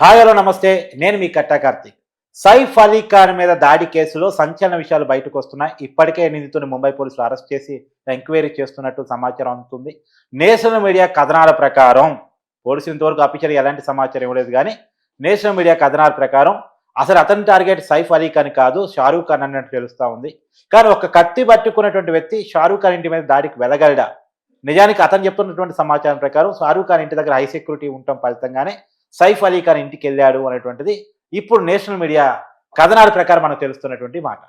Hi hello నమస్తే. నేను మీ కట్టా కార్తీక్. సైఫ్ అలీ ఖాన్ మీద దాడి కేసులో సంచలన విషయాలు బయటకు వస్తున్నాయి. ఇప్పటికే నిందితుని ముంబై పోలీసులు అరెస్ట్ చేసి ఎంక్వైరీ చేస్తున్నట్టు సమాచారం అందుతుంది. నేషనల్ మీడియా కథనాల ప్రకారం పోలీసులు ఇంతవరకు అఫీషియల్ ఎలాంటి సమాచారం ఇవ్వలేదు కానీ నేషనల్ మీడియా కథనాల ప్రకారం అసలు అతని టార్గెట్ సైఫ్ అలీ ఖాన్ కాదు షారూఖ్ ఖాన్ అన్నట్టు తెలుస్తూ ఉంది. కానీ ఒక కత్తి పట్టుకున్నటువంటి వ్యక్తి షారూఖ్ ఖాన్ ఇంటి మీద దాడికి వెళ్ళగలడా? నిజానికి అతను చెప్తున్నటువంటి సమాచారం ప్రకారం షారూఖ్ ఖాన్ ఇంటి దగ్గర హై సెక్యూరిటీ ఉండటం ఫలితంగానే సైఫ్ అలీ ఖాన్ ఇంటికి వెళ్ళాడు అనేటువంటిది ఇప్పుడు నేషనల్ మీడియా కథనాల ప్రకారం మనకు తెలుస్తున్నటువంటి మాట.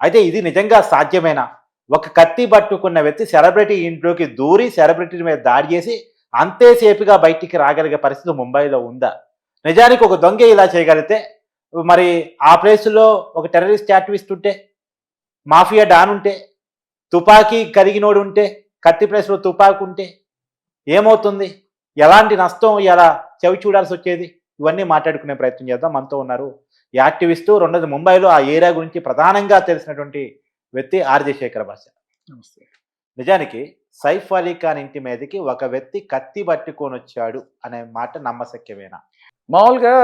అయితే ఇది నిజంగా సాధ్యమేనా? ఒక కత్తి పట్టుకున్న వ్యక్తి సెలబ్రిటీ ఇంట్లోకి దూరి సెలబ్రిటీ మీద దాడి చేసి అంతేసేపుగా బయటికి రాగలిగే పరిస్థితి ముంబైలో ఉందా? నిజానికి ఒక దొంగ ఇలా చేయగలిగితే మరి ఆ ప్లేస్లో ఒక టెర్రరిస్ట్ యాక్టివిస్ట్ ఉంటే? మాఫియా డాన్ ఉంటే? తుపాకీ కరిగినోడు ఉంటే? కత్తి ప్లేస్లో తుపాకు ఉంటే? ఏమవుతుంది? ఎలాంటి నష్టం ఎలా చవి చూడాల్సి వచ్చేది? ఇవన్నీ మాట్లాడుకునే ప్రయత్నం చేద్దాం. మనతో ఉన్నారు యాక్టివిస్టు రెండోది ముంబైలో ఆ ఏరియా గురించి ప్రధానంగా తెలిసినటువంటి వ్యక్తి ఆర్జే శేఖర్ భాష నిజానికి సైఫ్ అలీ ఖాన్ ఇంటి మీదకి ఒక వ్యక్తి కత్తి పట్టుకొని వచ్చాడు అనే మాట నమ్మశక్యమేనా? మామూలుగా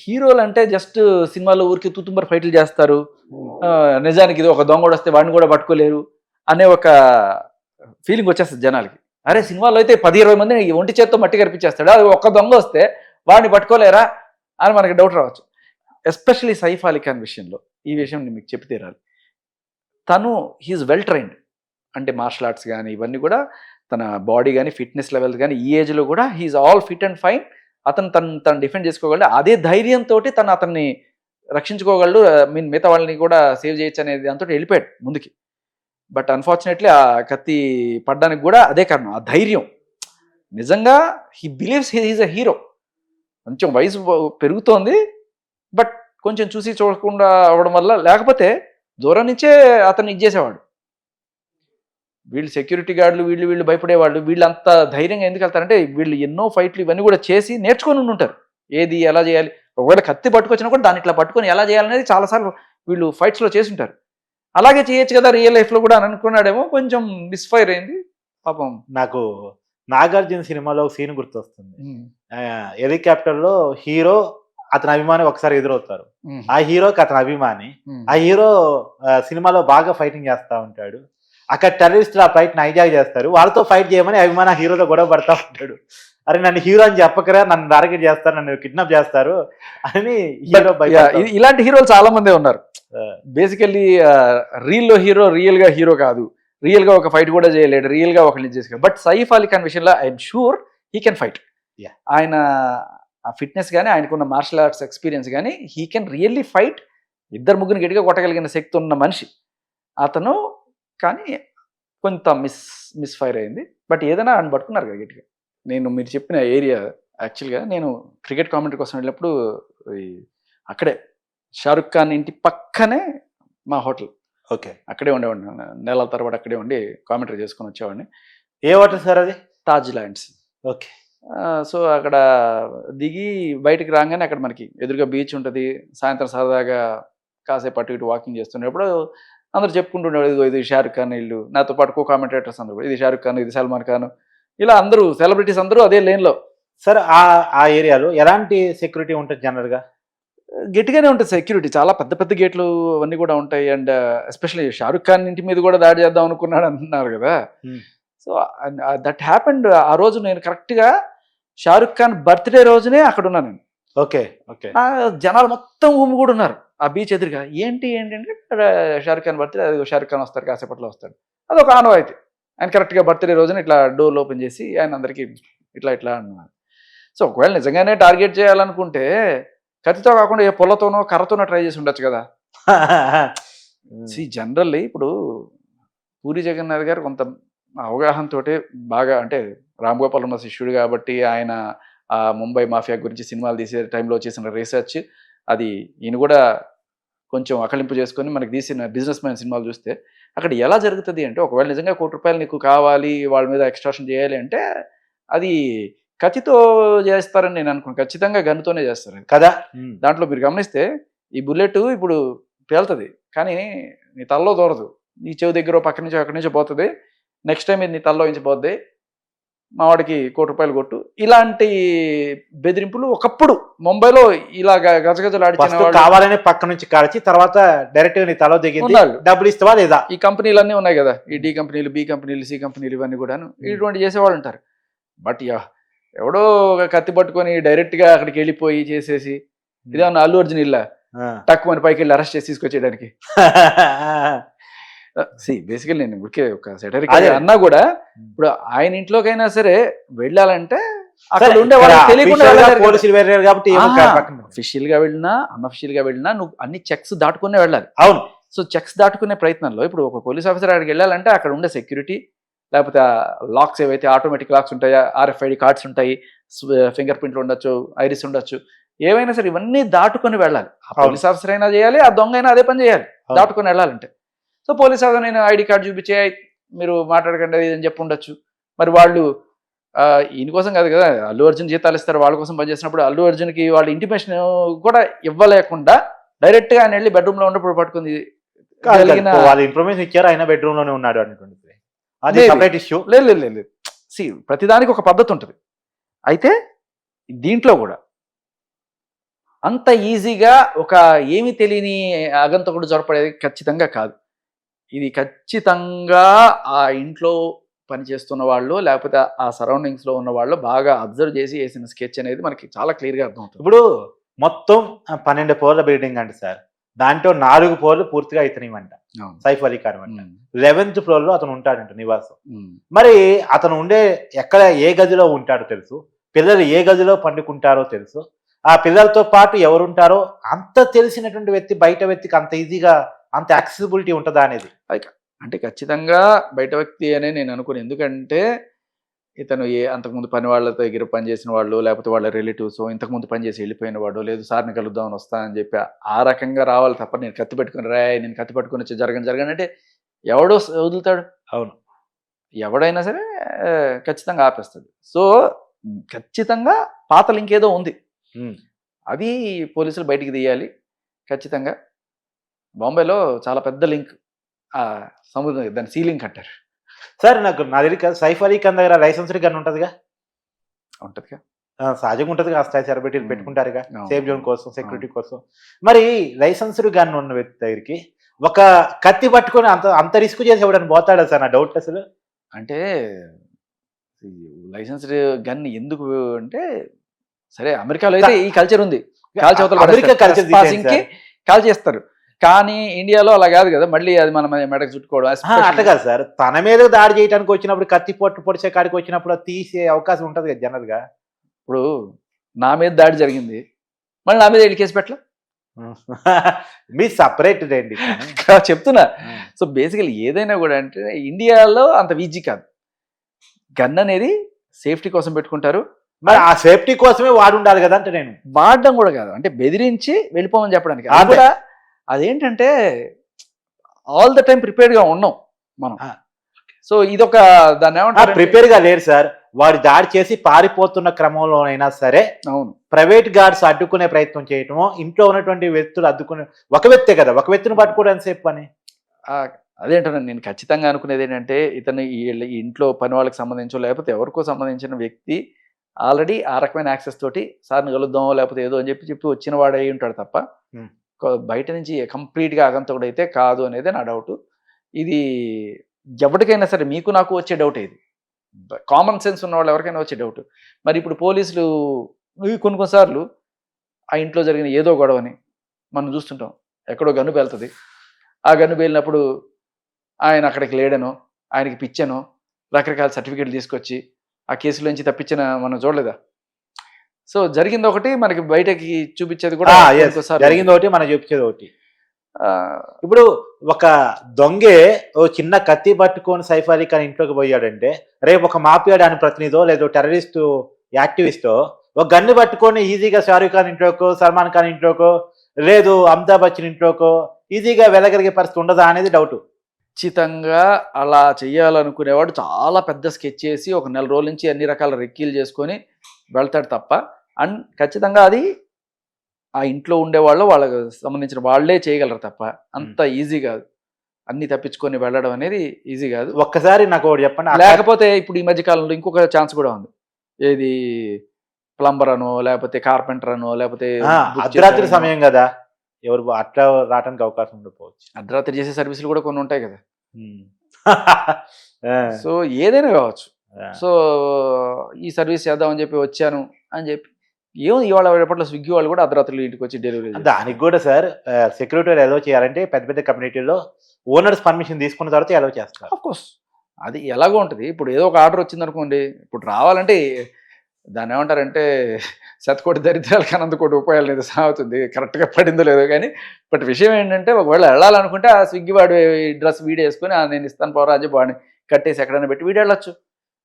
హీరోలు అంటే జస్ట్ సినిమాలో ఊరికి తుతుంబర్ ఫైట్లు చేస్తారు. నిజానికి ఇది ఒక దొంగ వస్తే వాడిని కూడా పట్టుకోలేరు అనే ఒక ఫీలింగ్ వచ్చేస్తుంది జనాలకి. అరే సినిమాలో అయితే పది ఇరవై మంది ఒంటి చేత్తో మట్టి కనిపించేస్తాడు అది ఒక్క దొంగ వస్తే వాడిని పట్టుకోలేరా అని మనకి డౌట్ రావచ్చు. ఎస్పెషలీ సైఫ్ అలీ ఖాన్ విషయంలో ఈ విషయం నేను మీకు చెప్పి తీరాలి. తను హీఈస్ వెల్ ట్రైన్డ్ అంటే మార్షల్ ఆర్ట్స్ కానీ ఇవన్నీ కూడా తన బాడీ కానీ ఫిట్నెస్ లెవెల్స్ కానీ ఈ ఏజ్లో కూడా he's all fit and fine అతను తను తను డిఫెండ్ చేసుకోగలడు. అదే ధైర్యంతో తను అతన్ని రక్షించుకోగలడు. మీన్ మిగతా వాళ్ళని కూడా సేవ్ చేయొచ్చు అనేది దాంతో వెళ్ళిపోయాడు ముందుకి. బట్ అన్ఫార్చునేట్లీ ఆ కత్తి పడ్డానికి కూడా అదే కారణం ఆ ధైర్యం. నిజంగా he believes he is a hero. కొంచెం వయసు పెరుగుతోంది బట్ కొంచెం చూసి చూడకుండా అవ్వడం వల్ల లేకపోతే దూరం నుంచే అతన్ని ఇచ్చేసేవాడు వీళ్ళు సెక్యూరిటీ గార్డులు వీళ్ళు వీళ్ళు భయపడేవాళ్ళు వీళ్ళు అంత ధైర్యంగా ఎందుకు వెళ్తారంటే వీళ్ళు ఎన్నో ఫైట్లు ఇవన్నీ కూడా చేసి నేర్చుకొని ఉంటారు ఏది ఎలా చేయాలి? ఒకవేళ కత్తి పట్టుకొచ్చినా కూడా దాన్ని ఇట్లా పట్టుకొని ఎలా చేయాలనేది చాలాసార్లు వీళ్ళు ఫైట్స్లో చేసి ఉంటారు. అలాగే చేయొచ్చు కదా రియల్ లైఫ్లో కూడా అని అనుకున్నాడేమో కొంచెం మిస్ఫైర్ అయింది పాపం. నాకు నాగార్జున సినిమాలో ఒక సీన్ గుర్తొస్తుంది. ఆ, హెలికాప్టర్లో హీరో అతని అభిమాని ఒకసారి ఎదురవుతారు. ఆ హీరోకి అతని అభిమాని ఆ హీరో సినిమాలో బాగా ఫైటింగ్ చేస్తా ఉంటాడు. అక్కడ టెర్రరిస్టులు ఆ ఫైట్ హైజాక్ చేస్తారు. వాళ్ళతో ఫైట్ చేయమని అభిమాని ఆ హీరోతో గొడవ పడతా ఉంటాడు. అరే నన్ను హీరో అని చెప్పకరా నన్ను టార్గెట్ చేస్తారు నన్ను కిడ్నాప్ చేస్తారు అని హీరో ఇలాంటి హీరోలు చాలా మందే ఉన్నారు. బేసికల్లీ రీల్లో హీరో రియల్గా హీరో కాదు. రియల్గా ఒక ఫైట్ కూడా చేయలేడు రియల్గా ఒకరిని చేసుకో బట్ సైఫ్ అలీ ఖాన్ విషయంలో I'm sure he can fight. ఆయన ఆ ఫిట్నెస్ కానీ ఆయనకున్న మార్షల్ ఆర్ట్స్ ఎక్స్పీరియన్స్ కానీ హీ కెన్ రియల్లీ ఫైట్ ఇద్దరు ముగ్గురు గట్టిగా కొట్టగలిగిన శక్తి ఉన్న మనిషి. అతను కానీ కొంత మిస్ మిస్ ఫైర్ అయింది. బట్ ఏదైనా ఆయన పట్టుకున్నారు కదా గట్టిగా. నేను మీరు చెప్పిన ఏరియా యాక్చువల్గా నేను క్రికెట్ కామెంటరీ కోసం వెళ్ళినప్పుడు ఈ అక్కడే షారుఖ్ ఖాన్ ఇంటి పక్కనే మా హోటల్. ఓకే. అక్కడే ఉండేవాడిని. నెలల తర్వాత అక్కడే ఉండి కామెంటరీ చేసుకొని వచ్చేవాడిని. ఏ హోటల్ సార్ అది? Taj lands okay. సో అక్కడ దిగి బయటికి రాగానే అక్కడ మనకి ఎదురుగా బీచ్ ఉంటుంది. సాయంత్రం సరదాగా కాసేపు అటు ఇటు వాకింగ్ చేస్తున్నప్పుడు అందరూ చెప్పుకుంటుండేవాడు ఇదిగో ఇది షారుఖ్ ఖాన్ ఇల్లు. నాతో పాటు కో కామెంటేటర్స్ అందరూ ఇది షారుఖ్ ఖాన్ ఇది సల్మాన్ ఖాన్ ఇలా అందరూ సెలబ్రిటీస్ అందరూ అదే లేన్లో సార్ ఆ ఆ ఏరియాలో ఎలాంటి సెక్యూరిటీ ఉంటుంది జనరల్గా? గట్టిగానే ఉంటుంది సెక్యూరిటీ చాలా పెద్ద పెద్ద గేట్లు అవన్నీ కూడా ఉంటాయి. అండ్ ఎస్పెషల్లీ షారుఖ్ ఖాన్ ఇంటి మీద కూడా దాడి చేద్దాం అనుకున్నాడు అంటున్నారు కదా. Hmm. సో దట్ హ్యాపెండ్ ఆ రోజు నేను కరెక్ట్గా షారుఖ్ ఖాన్ బర్త్డే రోజునే అక్కడ ఉన్నాను నేను. Okay okay. జనాలు మొత్తం ఊమి కూడా ఉన్నారు. ఆ బీచ్ ఎదురుగా. ఏంటి ఏంటంటే షారుఖ్ ఖాన్ బర్త్డే షారుఖ్ ఖాన్ వస్తారు కాసేపట్లో వస్తాడు. అది ఒక ఆనవాయితీ. ఆయన కరెక్ట్గా బర్త్డే రోజున ఇట్లా డోర్లు ఓపెన్ చేసి ఆయన అందరికీ ఇట్లా ఇట్లా అన్నారు. సో ఒకవేళ నిజంగానే టార్గెట్ చేయాలనుకుంటే కత్తితో కాకుండా ఏ పొలతోనో కర్రతోనో ట్రై చేసి ఉండొచ్చు కదా. సి జనరల్లీ ఇప్పుడు పూరి జగన్నాథ్ గారు కొంత అవగాహనతో బాగా అంటే రామ్ గోపాల్ వర్మ శిష్యుడు కాబట్టి ఆయన ఆ ముంబై మాఫియా గురించి సినిమాలు తీసే టైంలో చేసిన రీసెర్చ్ అది ఈయన కూడా కొంచెం అకలింపు చేసుకొని మనకి తీసిన బిజినెస్ మ్యాన్ సినిమాలు చూస్తే అక్కడ ఎలా జరుగుతుంది అంటే ఒకవేళ నిజంగా కోటి రూపాయలు నీకు కావాలి వాళ్ళ మీద ఎక్స్ట్రాషన్ చేయాలి అంటే అది కత్తితో చేస్తారని నేను అనుకున్నాను. ఖచ్చితంగా గన్నుతోనే చేస్తారు. కదా? దాంట్లో మీరు గమనిస్తే ఈ బుల్లెట్ ఇప్పుడు పేలుతుంది. కానీ నీ తలలో దూరదు. నీ చెవి దగ్గర పక్క నుంచి అక్కడి నుంచి పోతుంది. నెక్స్ట్ టైం ఇది నీ తలలో నుంచి పోద్ది. మా వాడికి కోటి రూపాయలు కొట్టు. ఇలాంటి బెదిరింపులు ఒకప్పుడు ముంబైలో ఇలా గ- గజగజలు ఆడిచిన ఫస్ట్ వాళ్ళు కావాలనే పక్క నుంచి కాల్చి తర్వాత డైరెక్ట్గా నీ తల దిగింది. డబ్బులు ఇస్తావా లేదా? ఈ కంపెనీలు అన్నీ ఉన్నాయి కదా. ఈ డి కంపెనీలు బి కంపెనీలు సి కంపెనీలు ఇవన్నీ కూడాను ఇటువంటి చేసేవాళ్ళు ఉంటారు. బట్ యా ఎవడో కత్తి పట్టుకొని డైరెక్ట్గా అక్కడికి వెళ్ళిపోయి చేసేసి ఇదేమన్నా అల్లు అర్జున్ ఇల్లా. తక్కువ పైకి వెళ్ళి అరెస్ట్ చేసి తీసుకొచ్చేయడానికి. సి బేసికల్ నేను ఊరికే ఒక సెటరిక్ అదే. అన్నా కూడా ఇప్పుడు ఆయన ఇంట్లోకైనా సరే వెళ్ళాలంటే అక్కడ ఉండే తెలియకుండా కాబట్టి. అఫీషియల్గా వెళ్ళినా అన్అఫీషియల్గా వెళ్ళినా నువ్వు అన్ని చెక్స్ దాటుకునే వెళ్ళాలి అవును సో చెక్స్ దాటుకునే ప్రయత్నంలో ఇప్పుడు ఒక పోలీస్ ఆఫీసర్ అక్కడికి వెళ్ళాలంటే అక్కడ ఉండే సెక్యూరిటీ లేకపోతే లాక్స్ ఏవైతే ఆటోమేటిక్ లాక్స్ ఉంటాయా ఆర్ఎఫ్ఐడి కార్డ్స్ ఉంటాయి ఫింగర్ ప్రింట్లు ఉండొచ్చు ఐరిస్ ఉండొచ్చు ఏవైనా సరే ఇవన్నీ దాటుకొని వెళ్ళాలి. పోలీస్ ఆఫీసర్ అయినా చేయాలి ఆ దొంగ అయినా అదే పని చేయాలి. దాటుకొని వెళ్ళాలంటే సో పోలీస్ ఆఫీసర్ నేను ఐడి కార్డు చూపించే మీరు మాట్లాడకండి ఇది అని చెప్పి ఉండొచ్చు. మరి వాళ్ళు ఈయన కోసం కాదు కదా అల్లు అర్జున్ జీతాలు ఇస్తారు వాళ్ళ కోసం పనిచేసినప్పుడు అల్లు అర్జున్కి వాళ్ళ ఇంటిమేషన్ కూడా ఇవ్వలేకుండా డైరెక్ట్గా ఆయన వెళ్ళి బెడ్రూమ్లో ఉన్నప్పుడు పట్టుకుంది. వాళ్ళు ఇన్ఫర్మేషన్ ఇచ్చారు ఆయన బెడ్రూమ్లోనే ఉన్నాడు అనేటువంటిది అది. సపరేట్ ఇష్యూ లేదు లేదు లేదు లేదు. సి ప్రతిదానికి ఒక పద్ధతి ఉంటుంది. అయితే దీంట్లో కూడా అంత ఈజీగా ఒక ఏమీ తెలియని అగంతకుడు జొరపడేది ఖచ్చితంగా కాదు. ఇది ఖచ్చితంగా ఆ ఇంట్లో పనిచేస్తున్న వాళ్ళు లేకపోతే ఆ సరౌండింగ్స్లో ఉన్న వాళ్ళు బాగా అబ్జర్వ్ చేసి వేసిన స్కెచ్ అనేది మనకి చాలా క్లియర్గా అర్థమవుతుంది. ఇప్పుడు మొత్తం పన్నెండు ఫ్లోర్ల బిల్డింగ్ అంట సార్. దాంట్లో నాలుగు ఫ్లోర్లు పూర్తిగా ఇతనివంట. సైఫ్ అలీ ఖాన్ అంట లెవెన్త్ ఫ్లోర్లో అతను ఉంటాడంట నివాసం. మరి అతను ఉండే ఎక్కడ ఏ గదిలో ఉంటాడో తెలుసు? పిల్లలు ఏ గదిలో పండుకుంటారో తెలుసు? ఆ పిల్లలతో పాటు ఎవరుంటారో అంత తెలిసినటువంటి వ్యక్తి బయట వ్యక్తికి అంత ఈజీగా అంత యాక్సెసిబిలిటీ ఉంటుందా అనేది? అంటే ఖచ్చితంగా బయట వ్యక్తి అనే నేను అనుకుని. ఎందుకంటే ఇతను ఏ అంతకుముందు పని వాళ్ళ దగ్గర పనిచేసిన వాళ్ళు లేకపోతే వాళ్ళ రిలేటివ్స్ ఇంతకుముందు పనిచేసి వెళ్ళిపోయిన వాడు లేదు సార్ని కలుద్దామని వస్తానని చెప్పి ఆ రకంగా రావాలి తప్ప నేను కత్తి పెట్టుకుని రా నేను కత్తి పట్టుకుని వచ్చి జరగని జరగని అంటే ఎవడో వదులుతాడు. అవును. ఎవడైనా సరే ఖచ్చితంగా ఆపేస్తాడు. సో ఖచ్చితంగా పాతలు ఇంకేదో ఉంది. అది పోలీసులు బయటికి తీయాలి. ఖచ్చితంగా. బాంబేలో చాలా పెద్ద లింక్ ఆ సముద్రం దాన్ని సీలింగ్ కట్టారు. సార్ నాకు నా దగ్గర సైఫ్ అలీ ఖాన్ దగ్గర లైసెన్స్డ్ గన్ ఉంటుందిగా? ఉంటుందిగా? సహజంగా ఉంటుంది కదా సెలబ్రిటీలు ఉమ్. పెట్టుకుంటారుగా. సేఫ్ జోన్ కోసం సెక్యూరిటీ కోసం. మరి లైసెన్స్డ్ గన్ ఉన్న వ్యక్తి దగ్గరికి ఒక కత్తి పట్టుకొని అంత అంత రిస్క్ చేసి ఎవడని పోతాడా సార్ నా డౌట్ అసలు? అంటే లైసెన్స్డ్ గన్ ఎందుకు అంటే సరే అమెరికాలో అయితే ఈ కల్చర్ ఉంది. కాల్ చేతలు అమెరికా కల్చర్కి కాల్ చేస్తారు. కానీ ఇండియాలో అలా కాదు కదా మళ్ళీ అది మన మెడకు చుట్టుకోవడం అట్లా కాదు సార్. తన మీద దాడి చేయడానికి వచ్చినప్పుడు కత్తి పొట్టు పొడిచే కాడికి వచ్చినప్పుడు తీసే అవకాశం ఉంటుంది కదా జనరల్గా. ఇప్పుడు నా మీద దాడి జరిగింది మళ్ళీ నా మీద వెళ్ళి కేసు పెట్టలే? మీ సపరేట్ రండి చెప్తున్నా. సో బేసికల్ ఏదైనా కూడా అంటే ఇండియాలో అంత ఈజీ కాదు. గన్ అనేది సేఫ్టీ కోసం పెట్టుకుంటారు. మరి ఆ సేఫ్టీ కోసమే వాడు ఉండాలి కదా అంటే నేను. వాడడం కూడా కాదు. అంటే బెదిరించి వెళ్ళిపోమని చెప్పడానికి. అదేంటంటే ఆల్ ద టైం ప్రిపేర్డ్గా ఉన్నాం మనం. సో ఇదొక దాన్ని ఏమంటారు ప్రిపేర్గా లేరు సార్. వాడు దాడి చేసి పారిపోతున్న క్రమంలోనైనా సరే అవును. ప్రైవేట్ గార్డ్స్ అడ్డుకునే ప్రయత్నం చేయటము ఇంట్లో ఉన్నటువంటి వ్యక్తులు అడ్డుకునే ఒక వ్యక్తే కదా ఒక వ్యక్తిని పట్టుకోవడానికి సేపు పని? ఆ, అదేంటున్నాను నేను ఖచ్చితంగా అనుకునేది ఏంటంటే ఇతను ఈ ఇంట్లో పని వాళ్ళకి సంబంధించో లేకపోతే ఎవరికో సంబంధించిన వ్యక్తి ఆల్రెడీ ఆ రకమైన యాక్సెస్ తోటి సార్ని కలుద్దామో లేకపోతే ఏదో అని చెప్పి చెప్పి వచ్చిన వాడు అయి ఉంటాడు తప్ప బయట నుంచి కంప్లీట్గా అగంతకుడు అయితే కాదు అనేది నా డౌట్. ఇది ఎవరికైనా సరే మీకు నాకు వచ్చే డౌట్ ఇది. కామన్ సెన్స్ ఉన్న వాళ్ళు ఎవరికైనా వచ్చే డౌట్. మరి ఇప్పుడు పోలీసులు కొన్ని కొన్నిసార్లు ఆ ఇంట్లో జరిగిన ఏదో గొడవని మనం చూస్తుంటాం. ఎక్కడో గన్ను పేలుతుంది. ఆ గన్ను పేలినప్పుడు ఆయన అక్కడికి లేడనో ఆయనకి పిచ్చనో రకరకాల సర్టిఫికేట్లు తీసుకొచ్చి ఆ కేసులోంచి తప్పించిన మనం చూడలేదా? సో జరిగింది ఒకటి మనకి బయటకి చూపించేది కూడా జరిగింది ఒకటి మనం చెప్పించేది ఒకటి. ఇప్పుడు ఒక దొంగే ఓ చిన్న కత్తి పట్టుకొని సైఫ్ అలీ ఖాన్ ఇంట్లోకి పోయాడంటే రేపు ఒక మాఫియా దాని ప్రతినిధో లేదా టెర్రరిస్ట్ యాక్టివిస్టో ఒక గన్ను పట్టుకొని ఈజీగా షారూక్ ఖాన్ ఇంట్లోకో సల్మాన్ ఖాన్ ఇంట్లోకో లేదు అమితాబ్ బచ్చన్ ఇంట్లోకో ఈజీగా వెళ్ళగలిగే పరిస్థితి ఉండదా అనేది డౌట్. ఖచ్చితంగా అలా చేయాలనుకునేవాడు చాలా పెద్ద స్కెచ్ చేసి ఒక నెల రోజుల నుంచి అన్ని రకాల రెక్కీలు చేసుకొని వెళ్తాడు తప్ప అండ్ ఖచ్చితంగా అది ఆ ఇంట్లో ఉండేవాళ్ళు వాళ్ళకి సంబంధించిన వాళ్ళే చేయగలరు తప్ప అంత ఈజీ కాదు. అన్ని తప్పించుకొని వెళ్ళడం అనేది ఈజీ కాదు. ఒక్కసారి నాకు ఒకటి చెప్పండి. లేకపోతే ఇప్పుడు ఈ మధ్య కాలంలో ఇంకొక ఛాన్స్ కూడా ఉంది. ఏది ప్లంబర్ అనో లేకపోతే కార్పెంటర్ అనో లేకపోతే అర్ధరాత్రి. సమయం కదా. ఎవరు అట్లా రావడానికి అవకాశం ఉండకపోవచ్చు. అర్ధరాత్రి చేసే సర్వీసులు కూడా కొన్ని ఉంటాయి కదా. సో ఏదైనా కావచ్చు. సో ఈ సర్వీస్ చేద్దామని చెప్పి వచ్చాను అని చెప్పి ఏమో ఇవాళ రేపట్లో స్విగ్గీ వాళ్ళు కూడా అర్ధరాత్రులు ఇంటికి వచ్చి డెలివరీ దానికి కూడా సార్ సెక్యూరిటీ ఎలా చేయాలంటే పెద్ద పెద్ద కమ్యూనిటీలో ఓనర్స్ పర్మిషన్ తీసుకున్న తర్వాత ఎలా చేస్తారు. ఆఫ్ కోర్స్ అది ఎలాగో ఉంటుంది. ఇప్పుడు ఏదో ఒక ఆర్డర్ వచ్చింది అనుకోండి ఇప్పుడు రావాలంటే దాన్ని ఏమంటారంటే శతకోటి దరిద్రాలకి అనంతకోటి ఉపాయాలు అనేది సాగుతుంది కరెక్ట్గా పడిందో లేదో కానీ బట్ విషయం ఏంటంటే ఒకవేళ వెళ్ళాలనుకుంటే ఆ స్విగ్గీ వాడు డ్రెస్ వీడియో వేసుకొని "ఆ, నేను ఇస్తాను చెప్పి వాడిని కట్టేసి ఎక్కడైనా పెట్టి వీడియో వెళ్ళొచ్చు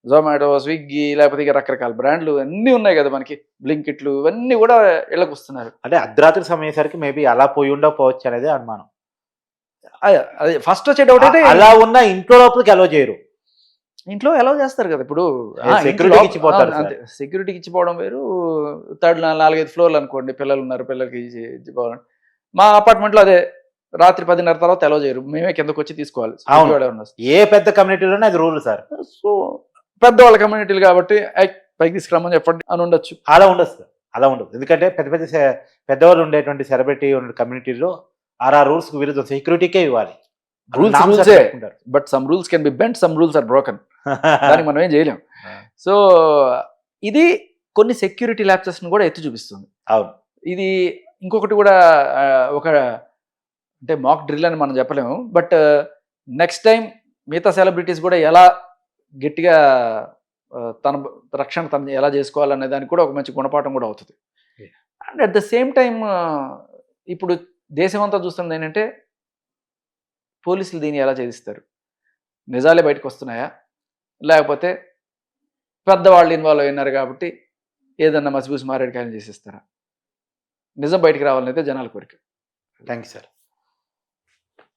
జొమాటో స్విగ్గీ లేకపోతే ఇక రకరకాల బ్రాండ్లు అన్నీ ఉన్నాయి కదా మనకి. బ్లింకిట్లు ఇవన్నీ కూడా ఇళ్ళకి వస్తున్నారు. అంటే అర్ధరాత్రి సమయేసరికి మేబీ అలా పోయి ఉండకపోవచ్చు అనేది అనుమానం. అదే- ఫస్ట్ వచ్చేటప్పుడు అయితే అలా ఉన్న ఇంట్లో లోపలికి అలో చేయరు. ఇంట్లో ఎలా చేస్తారు కదా. ఇప్పుడు ఏ, security కి ఇచ్చిపోతారు. సెక్యూరిటీకి ఇచ్చిపోవడం వేరు. థర్డ్ నాలుగైదు ఫ్లోర్లు అనుకోండి పిల్లలు ఉన్నారు పిల్లలకి ఇచ్చి ఇచ్చిపోవడం మా apartment లో అదే రాత్రి పదిన్నర తర్వాత ఎలా చేయరు. మేమే కిందకు వచ్చి తీసుకోవాలి. ఏ పెద్ద కమ్యూనిటీలోనే అది రూల్ సార్. సో పెద్దవాళ్ళ కమ్యూనిటీలు కాబట్టి "ఐ, పైకి తీసుకురమ్మని చెప్పండి అని ఉండొచ్చు. అలా ఉండదు సార్. అలా ఉండదు ఎందుకంటే పెద్ద పెద్ద పెద్దవాళ్ళు ఉండేటువంటి సెలబ్రిటీ ఉన్న కమ్యూనిటీలో ఆ రూల్స్కు విరుద్ధం. సెక్యూరిటీకే ఇవ్వాలి. పెట్టుకుంటారు. But some rules can be bent some rules are broken. దానికి మనం ఏం చేయలేం. సో ఇది కొన్ని సెక్యూరిటీ ల్యాప్సెస్ని కూడా ఎత్తి చూపిస్తుంది. అవును. ఇది ఇంకొకటి కూడా ఒక అంటే మాక్ డ్రిల్ అని మనం చెప్పలేము. బట్ నెక్స్ట్ టైం మిగతా సెలబ్రిటీస్ కూడా ఎలా గట్టిగా తన రక్షణ తను ఎలా చేసుకోవాలనే దానికి కూడా ఒక మంచి గుణపాఠం కూడా అవుతుంది. And at the same time ఇప్పుడు దేశం అంతా చూస్తుంది ఏంటంటే పోలీసులు దీన్ని ఎలా ఛేదిస్తారు? నిజాలే బయటకు వస్తున్నాయా? లేకపోతే పెద్దవాళ్ళు ఇన్వాల్వ్ అయినారు కాబట్టి ఏదన్నా మసిబూసి మారేడుకాయలు చేసేస్తారా? నిజం బయటికి రావాలని అయితే జనాల కోరిక. Thank you sir